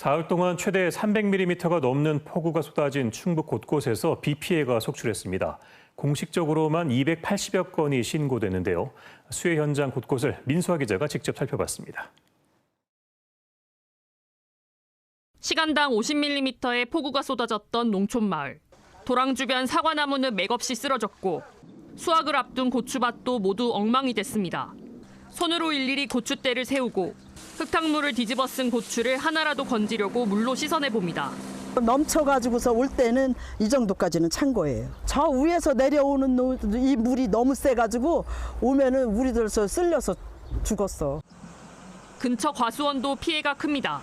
사흘 동안 최대 300mm가 넘는 폭우가 쏟아진 충북 곳곳에서 비 피해가 속출했습니다. 공식적으로만 280여 건이 신고됐는데요. 수해 현장 곳곳을 민수아 기자가 직접 살펴봤습니다. 시간당 50mm의 폭우가 쏟아졌던 농촌 마을. 도랑 주변 사과나무는 맥없이 쓰러졌고 수확을 앞둔 고추밭도 모두 엉망이 됐습니다. 손으로 일일이 고추대를 세우고 흙탕물을 뒤집어 쓴 고추를 하나라도 건지려고 물로 씻어내 봅니다. 넘쳐가지고서 올 때는 이 정도까지는 찬 거예요. 저 위에서 내려오는 노- 이 물이 너무 세가지고 오면은 우리들서 쓸려서 죽었어. 근처 과수원도 피해가 큽니다.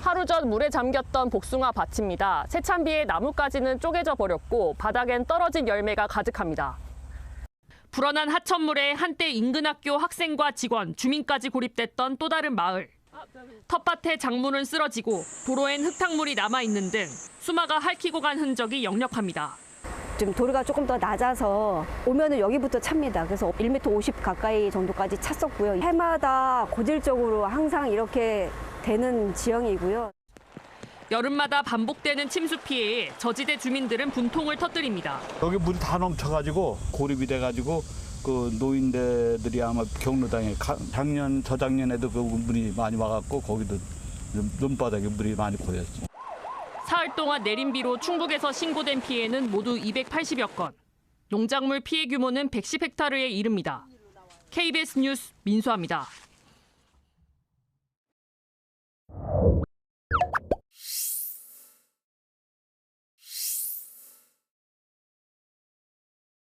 하루 전 물에 잠겼던 복숭아 밭입니다. 세찬비에 나무까지는 쪼개져 버렸고 바닥엔 떨어진 열매가 가득합니다. 불어난 하천물에 한때 인근 학교 학생과 직원, 주민까지 고립됐던 또 다른 마을. 텃밭에 작물은 쓰러지고 도로엔 흙탕물이 남아 있는 등 수마가 핥히고 간 흔적이 역력합니다. 좀 도로가 조금 더 낮아서 오면은 여기부터 찹니다. 그래서 1m 50 가까이 정도까지 찼었고요. 해마다 고질적으로 항상 이렇게 되는 지형이고요. 여름마다 반복되는 침수 피해에 저지대 주민들은 분통을 터뜨립니다. 여기 물이 다 넘쳐가지고 고립이 돼가지고 그 노인네들이 아마 경로당에 가- 작년 저작년에도 그 물이 많이 와갖고 거기도 눈- 눈바닥에 물이 많이 고였죠. 사흘 동안 내린 비로 충북에서 신고된 피해는 모두 280여 건. 농작물 피해 규모는 110헥타르에 이릅니다. KBS 뉴스 민수아입니다.